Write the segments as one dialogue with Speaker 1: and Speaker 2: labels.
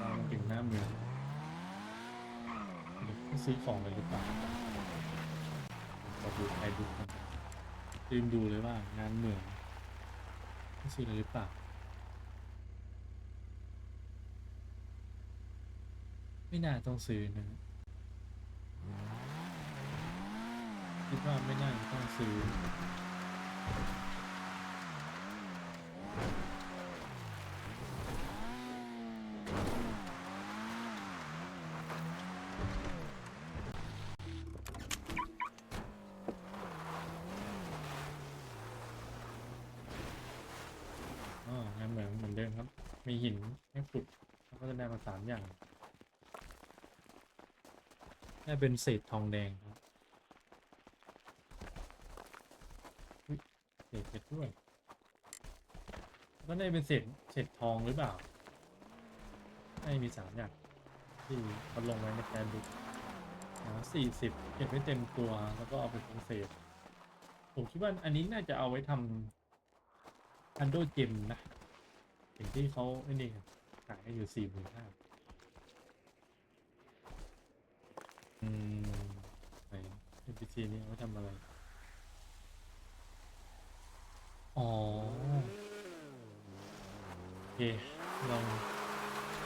Speaker 1: ตามมาถึงหน้าเมืองซื้อของกันหรือเปล่าขอดูใครดูกันลืมดูเลยว่างานเหมืองซื้ออะไรหรือเปล่าไม่น่าต้องซื้อนะคิดว่าไม่น่าต้องซื้อ มครับ มีหินให้ขุดแล้วก็จะได้มาสามอย่างได้เป็นเศษทองแดงครับเศษเพชรด้วยแล้วก็ได้เป็นเศษเศษทองหรือเปล่าได้มีสามอย่างที่เขาลงไว้ในแกนบุ๊กสี่สิบเก็บไว้เต็มตัวแล้วก็เอาไปเป็นเศษ ผมคิดว่าอันนี้น่าจะเอาไว้ทำอันโดเจมนะ สิ่งที่เขาไอ้นี่ครับขายอยู่สี่หมื่นห้าอืมไหน NPC นี่เอาทำอะไร อ๋อ โอเคเรา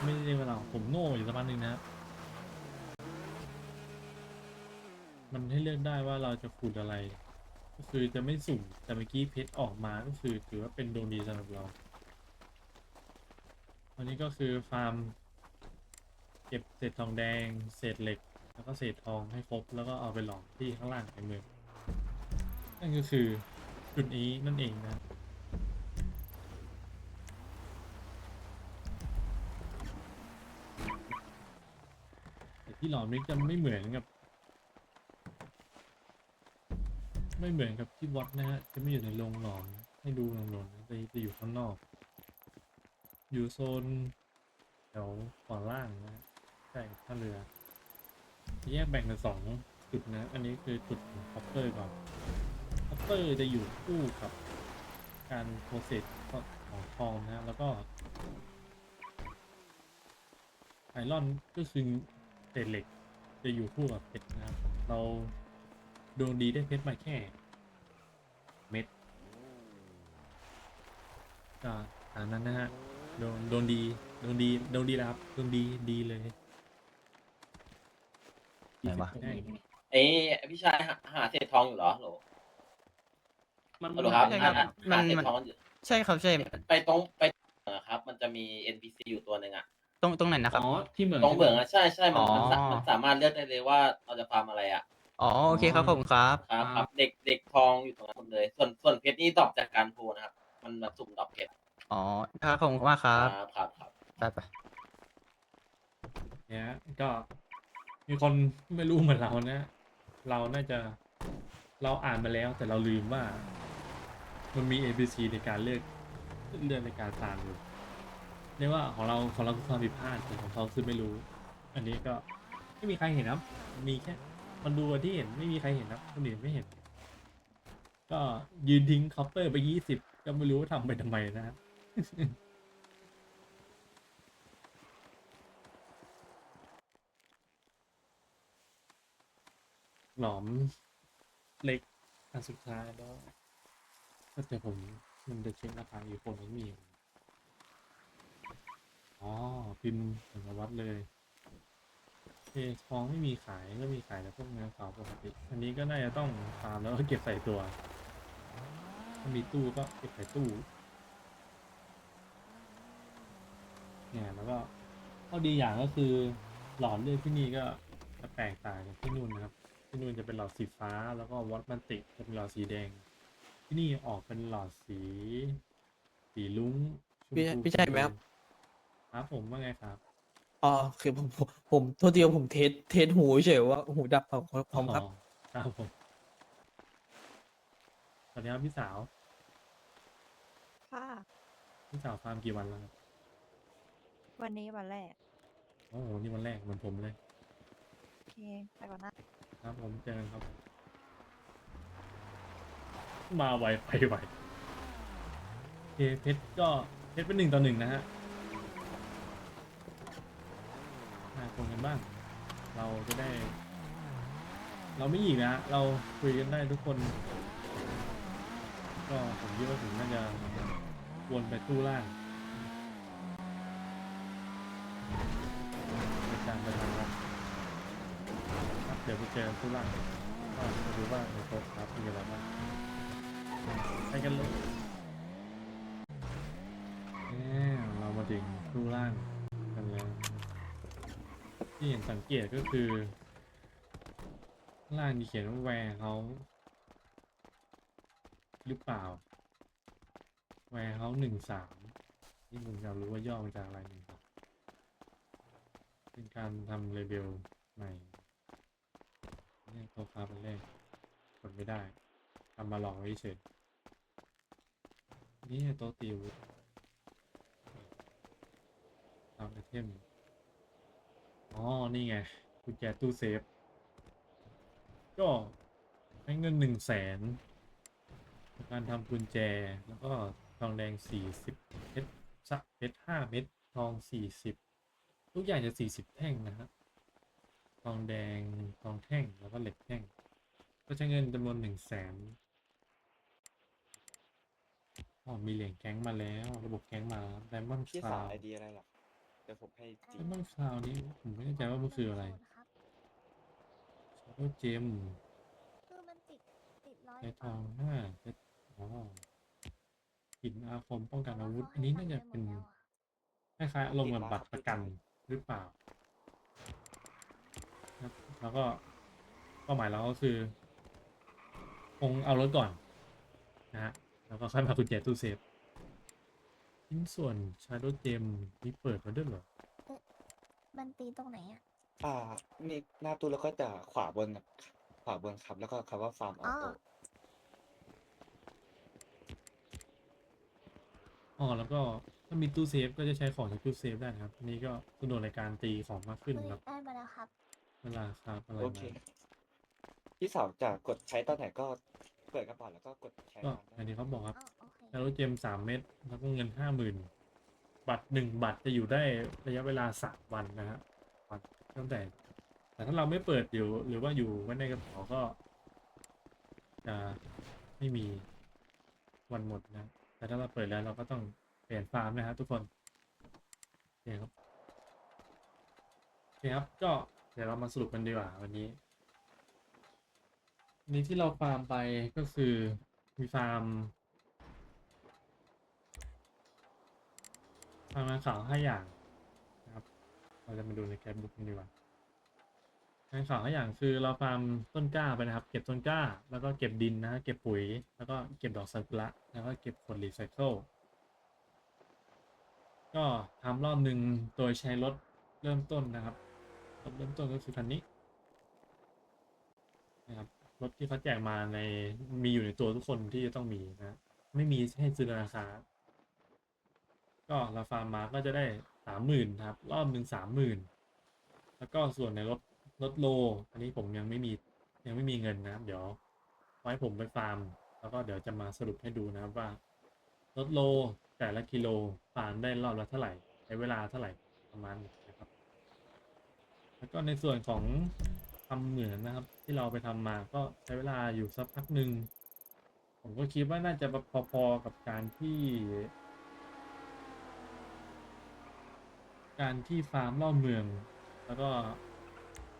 Speaker 1: ไม่ได้เวลาผมโง่อยู่สักพักหนึ่งนะครับมันให้เลือกได้ว่าเราจะขุดอะไร ก็คือจะไม่สุ่มแต่เมื่อกี้เพชรออกมาก็คือถือว่าเป็นดวงดีสำหรับเรา อันนี้ก็คือฟาร์ม เก็บเศษทองแดง เศษเหล็ก แล้วก็เศษทองให้ครบ แล้วก็เอาไปหลอมที่ข้างล่างในเมืองนั่นก็คือจุดนี้นั่นเองนะแต่ที่หลอมนี้จะไม่เหมือนกับ ไม่เหมือนกับที่วัดนะฮะจะไม่อยู่ในโรงหลอมให้ดูหลอมนะจะจะอยู่ข้างนอก อยู่โซนแถวขวาล่างนะฮะใช่ท่าเรือแยกแบ่งเป็นสองจุดนะ อันนี้คือจุดของคอปเปอร์ก่อนคอปเปอร์จะอยู่คู่กับการโปรเซสของทองนะฮะแล้วก็ไอรอนก็คือเศษเหล็กจะอยู่คู่กับเพชรนะครับ เราดวงดีได้เพชรมาแค่ เม็ดก็ตามนั้นนะฮะ โดนโดนดีโดนดีโดนดีแล้วครับโดนดีดีเลย
Speaker 2: ไหนวะ
Speaker 1: ได้
Speaker 3: เอ้ยพี่ชายหาหาเศษทองอยู่เหรอโหล
Speaker 4: มัน
Speaker 3: ฮัลโหลครับ
Speaker 2: ใช่ครับ
Speaker 3: หา
Speaker 2: มัน
Speaker 3: หาเศษ
Speaker 2: มัน
Speaker 3: ทองอยู่
Speaker 2: ใช่ครับใช่
Speaker 3: ไปตรงไปเออครับ มันจะมี NPC อยู่ตัวหนึ่งอะ
Speaker 2: ตรงตรงไหนนะครับ
Speaker 4: อ๋อที่เหมือง
Speaker 3: ตรงเบืองอะใช่ใช่มันมันสา
Speaker 2: อ๋อ
Speaker 3: มันสามารถเลือกได้เลยว่าเราจะฟาร์มอะไรอะ
Speaker 2: อ๋อโอเคครับขอบคุณครับ
Speaker 3: ครับครับเด็กเด็กทองอยู่ตรงนั้นหมดเลย ส่วนส่วนเพชรนี่ดรอปจากการโพลนะครับ มันมาสุ่มดรอปเพชร
Speaker 2: อ๋อครับขอบคุณมากครับ
Speaker 3: ครับครับครับ
Speaker 2: ไปไป
Speaker 1: เนี่ยก็มีคนไม่รู้เหมือนเรานะ เราน่าจะเราอ่านมาแล้วแต่เราลืมว่า มันมี ABC ในการเลือกเลือกในการตามอยู่เรียกว่าของเราของเราคือความผิดพลาดแต่ของเขาคือไม่รู้ อันนี้ก็ไม่มีใครเห็นครับ มีแค่มันดูที่เห็นไม่มีใครเห็นครับคนอื่นไม่เห็น ก็ยืนทิ้งคอปเปอร์ไปยี่สิบก็ไม่รู้ว่าทำไปทำไมนะครับ หลอมเล็กอันสุดท้ายแล้วก็แต่ผมมันจะเช็คราคาอยู่คนไม่มี อ๋อ พิมพ์ถึงวัดเลยเอทองไม่มีขายก็มีขายแต่พวกงานขาวปกติ อันนี้ก็น่าจะต้องฟาร์มแล้วก็เก็บใส่ตัว ถ้ามีตู้ก็เก็บใส่ตู้ เนี่ยแล้วก็ข้อดีอย่างก็คือหลอดเลือดที่นี่ก็จะแตกต่างจากที่นู่นนะครับ ที่นู่นจะเป็นหลอดสีฟ้า แล้วก็วอตมันติกจะเป็นหลอดสีแดง ที่นี่ออกเป็นหลอดสี สีลุ้งชม
Speaker 5: พี่
Speaker 1: พู
Speaker 5: พี่ใช่ไหมครับ
Speaker 1: ครับผมว่าไงครับ
Speaker 5: อ๋อคือผมผมผมโทษทีว่าผมเทสเทสหูเฉยว่าหูดับพร้อมครับ
Speaker 1: อ๋อครับผมสวัสดีครับพี่สาว
Speaker 6: ค่ะ
Speaker 1: พี่สาวฟาร์มกี่วันแล้วครับ
Speaker 6: วันนี้วันแรก
Speaker 1: โอ้โหนี่วันแรกเหมือนผมเลย
Speaker 6: โอเคไปก่อนนะ
Speaker 1: ครับผมเจอกันครับ มาไวไปไวโอเคเพชรก็เพชรเป็นหนึ่งต่อหนึ่งนะฮะคนกันบ้าง เราจะได้ เราไม่หยิงนะเราคุยกันได้ทุกคน ก็ผมคิดว่าผมน่าจะวนไปตู้ล่าง เป็นการไปทางลัดครับเดี๋ยวไปเจอกันตู้ล่างก็มาดูว่าในโต๊ะครับมีอะไรบ้างไปกันเลยเรามาถึงตู้ล่างกันแล้วที่เห็นสังเกตก็คือล่างมีเขียนว่าแวร์เฮาหรือเปล่า แวร์เฮาหนึ่งสามนี่ผมอยากรู้ว่าย่อมาจากอะไรหนึ่งครับ เป็นการทำเลเบลใหม่เนี่ยโต๊ะค้าเป็นเลขกดไม่ได้ทำมาลองไว้เฉยนี่โต๊ะติวทำไอเทมอ๋อ นี่ไงกุญแจตู้เซฟ ก็ให้เงินหนึ่งแสนการทำกุญแจแล้วก็ทองแดงสี่สิบเพชรสักเพชรห้าเม็ดทองสี่สิบ ทุกอย่างจะสี่สิบแท่งนะครับทองแดงทองแท่งแล้วก็เหล็กแท่ง ก็ใช้เงินจำนวนหนึ่งแสนอ๋อมีเหรียญแก๊งมาแล้ว ระบบแก๊งมาไดมอนด์
Speaker 7: พี่
Speaker 1: ค
Speaker 7: สา
Speaker 1: ลาวว
Speaker 7: ไอเดียอะไรหรอเดี๋ยวผมให้จริ
Speaker 1: ได
Speaker 7: ง
Speaker 1: มอนด์คลาวนี้ผมไม่แน่ใจว่ามันคืออะไร Shadow Gem
Speaker 8: คือมันติดติดร้อย
Speaker 1: ในทองห้าเพชรอ๋อหินอาคมป้องกันอาวุธ อันนี้น่าจะเป็นคล้ายๆอารมณ์แบบบัตรประกันหรือเปล่าครับแล้ว ก็เป้าหมายเราก็คือ คงเอารถก่อนนะฮะแล้วก็ค่อยมากุญแจตู้เซฟชิ้นส่วน Shadow Gem มีเปิดมาด้วยเหรอ
Speaker 8: มันตีตรงไหนอะ
Speaker 7: อ่านี่หน้าตู้แล้วก็จะขวาบนครับขวาบนครับ แล้วก็คำว่าฟาร์มออ
Speaker 8: อ๋อ
Speaker 7: โต้
Speaker 1: อ๋อแล้วก็ถ้ามีตู้เซฟก็จะใช้ของจากตู้เซฟได้นะครับอันนี้ก็สะดวกในการตีของมากขึ้น
Speaker 8: เฮ้ย
Speaker 1: ครับ เวลาครับอะไร
Speaker 7: โอ
Speaker 1: มา
Speaker 7: เคพี่สาวจะกดใช้ตอนไหนก็เปิดกระเป๋าแล้วก็กดใช้
Speaker 1: ก็
Speaker 7: งาน
Speaker 1: อัน
Speaker 7: ได้
Speaker 1: นี้เขาบอกครับ
Speaker 8: อ๋อโอเค
Speaker 1: แล้วรถเจมสามเม็ดแล้วก็เงินห้าหมื่นบัตรหนึ่งบัตรจะอยู่ได้ระยะเวลาสามวันนะฮะวันตั้งแต่ แต่ถ้าเราไม่เปิดอยู่หรือว่าอยู่ไว้ในกระเป๋าก็จะไม่มีวันหมดนะ แต่ถ้าเราเปิดแล้วเราก็ต้องเปลี่ยนฟาร์มนะฮะทุกคนโอเคครับโอเคครับก็ เดี๋ยวเรามาสรุปกันดีกว่าวันนี้ นี้ที่เราฟาร์มไปก็คือมีฟาร์มฟาร์มงานข่าวห้าอย่างนะครับ เราจะมาดูในแกรบุ๊กกันดีกว่างานขาวห้าอย่างคือเราฟาร์มต้นกล้าไปนะครับ เก็บต้นกล้า แล้วก็เก็บดินนะฮะเก็บปุ๋ย แล้วก็เก็บดอกซากุระแล้วก็เก็บขวดรีไซเคิลก็ทำรอบหนึ่งโดยใช้รถเริ่มต้นนะครับ รถเริ่มต้นก็คือคันนี้นะครับรถที่เขาแจกมาในมีอยู่ในตัวทุกคนที่จะต้องมีนะไม่มีให้ซื้อในราคา ก็เราฟาร์มมาก็จะได้สามหมื่นครับ รอบหนึ่งสามหมื่นแล้วก็ส่วนในรถรถโล อันนี้ผมยังไม่มียังไม่มีเงินนะครับ เดี๋ยวไว้ผมไปฟาร์ม แล้วก็เดี๋ยวจะมาสรุปให้ดูนะครับว่า รถโลแต่ละกิโลฟาร์มได้รอบละเท่าไหร่ใช้เวลาเท่าไหร่ประมาณ แล้วก็ในส่วนของทำเหมือนนะครับ ที่เราไปทำมาก็ใช้เวลาอยู่สักพักหนึ่งผมก็คิดว่าน่าจะพอๆกับการที่ การที่ฟาร์มรอบเมือง แล้วก็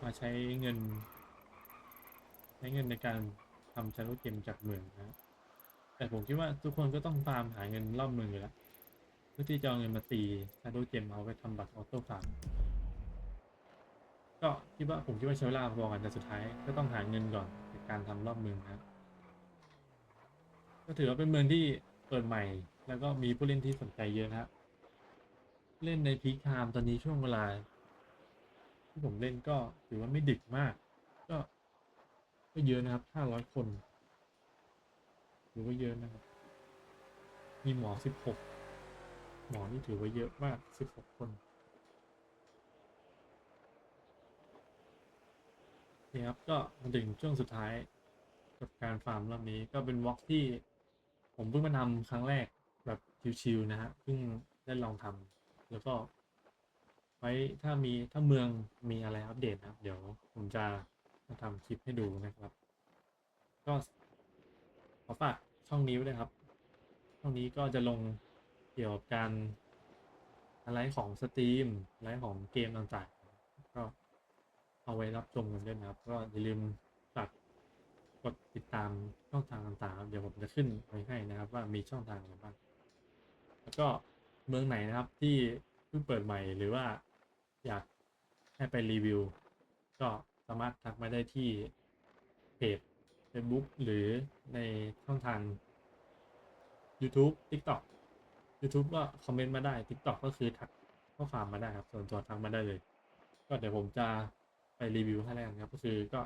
Speaker 1: มาใช้เงิน ใช้เงินในการทำชาร์ลเกมจากเมืองนะแต่ผมคิดว่าทุกคนก็ต้องฟาร์มหาเงินรอบเมืองอยู่แล้วเพื่อที่จะเอาเงินมาตีชาร์ลเกมเอาไปทำบัตรออโต้ฟาร์ม ก็คิดว่าผมคิดว่าใช้เวลาพอกันแต่สุดท้ายก็ต้องหาเงินก่อนในการทำรอบเมืองนะก็ถือว่าเป็นเมืองที่เปิดใหม่ แล้วก็มีผู้เล่นที่สนใจเยอะนะครับเล่นในพีคไทม์ตอนนี้ช่วงเวลา ที่ผมเล่นก็ถือว่าไม่ดึกมาก ก็ก็เยอะนะครับห้าร้อยคนถือว่าเยอะนะครับ มีหมอสิบหกหมอนี่ถือว่าเยอะมากสิบหกคนโอเคครับก็มาถึงช่วงสุดท้ายกับการฟาร์มรอบนี้ก็เป็นวอล์กที่ ผมเพิ่งมาทำครั้งแรกแบบชิวๆนะฮะเพิ่งได้ลองทำแล้วก็ ไว้ถ้ามีถ้าเมืองมีอะไรอัปเดตนะเดี๋ยวผมจะมาทำคลิปให้ดูนะครับ ก็ขอฝากช่องนี้ไว้ด้วยครับ ช่องนี้ก็จะลงเกี่ยวกับการอะไรของสตรีมอะไรของเกมต่างๆ เอาไว้รับชมกันด้วยนะครับ ก็อย่าลืมฝากกดติดตามช่องทางต่างๆ เดี๋ยวผมจะขึ้นไว้ให้นะครับ ว่ามีช่องทางอะไรบ้าง แล้วก็เมืองไหนนะครับที่เพิ่งเปิดใหม่หรือว่าอยากให้ไปรีวิว ก็สามารถทักมาได้ที่เพจ Facebook หรือในช่องทาง YouTube TikTok YouTube ก็คอมเมนต์มาได้ TikTok ก็คือทักข้อความมาได้ครับ ส่วนตัวทักมาได้เลย ก็เดี๋ยวผมจะ รีวิวให้แล้วกันครับ ก็คือก็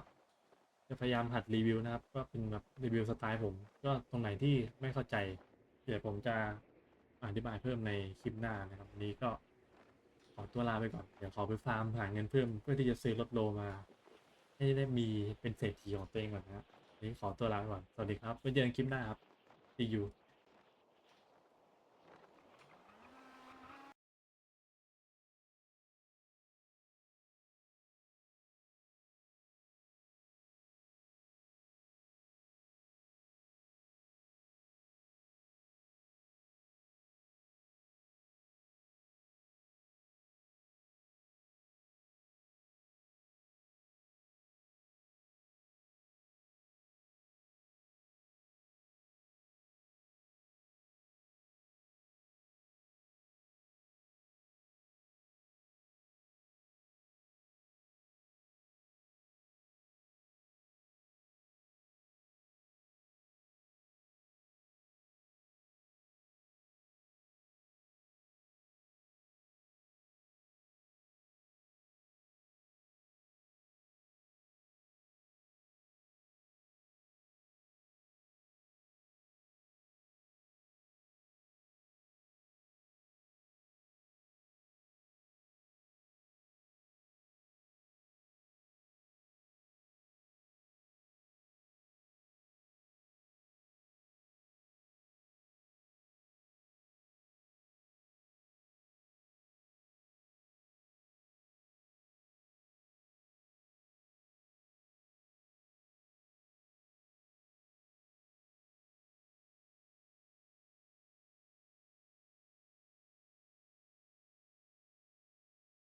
Speaker 1: จะพยายามหัดรีวิวนะครับ ก็เป็นแบบรีวิวสไตล์ผม ก็ตรงไหนที่ไม่เข้าใจ เดี๋ยวผมจะอธิบายเพิ่มในคลิปหน้านะครับวันนี้ก็ขอตัวลาไปก่อน เดี๋ยวขอไปฟาร์มหาเงินเพิ่มเพื่อที่จะซื้อรถโลมา ให้ได้มีเป็นเศรษฐีของตัวเองก่อนนะครับวันนี้ขอตัวลาไปก่อน สวัสดีครับไว้เจอกันคลิปหน้าครับ see you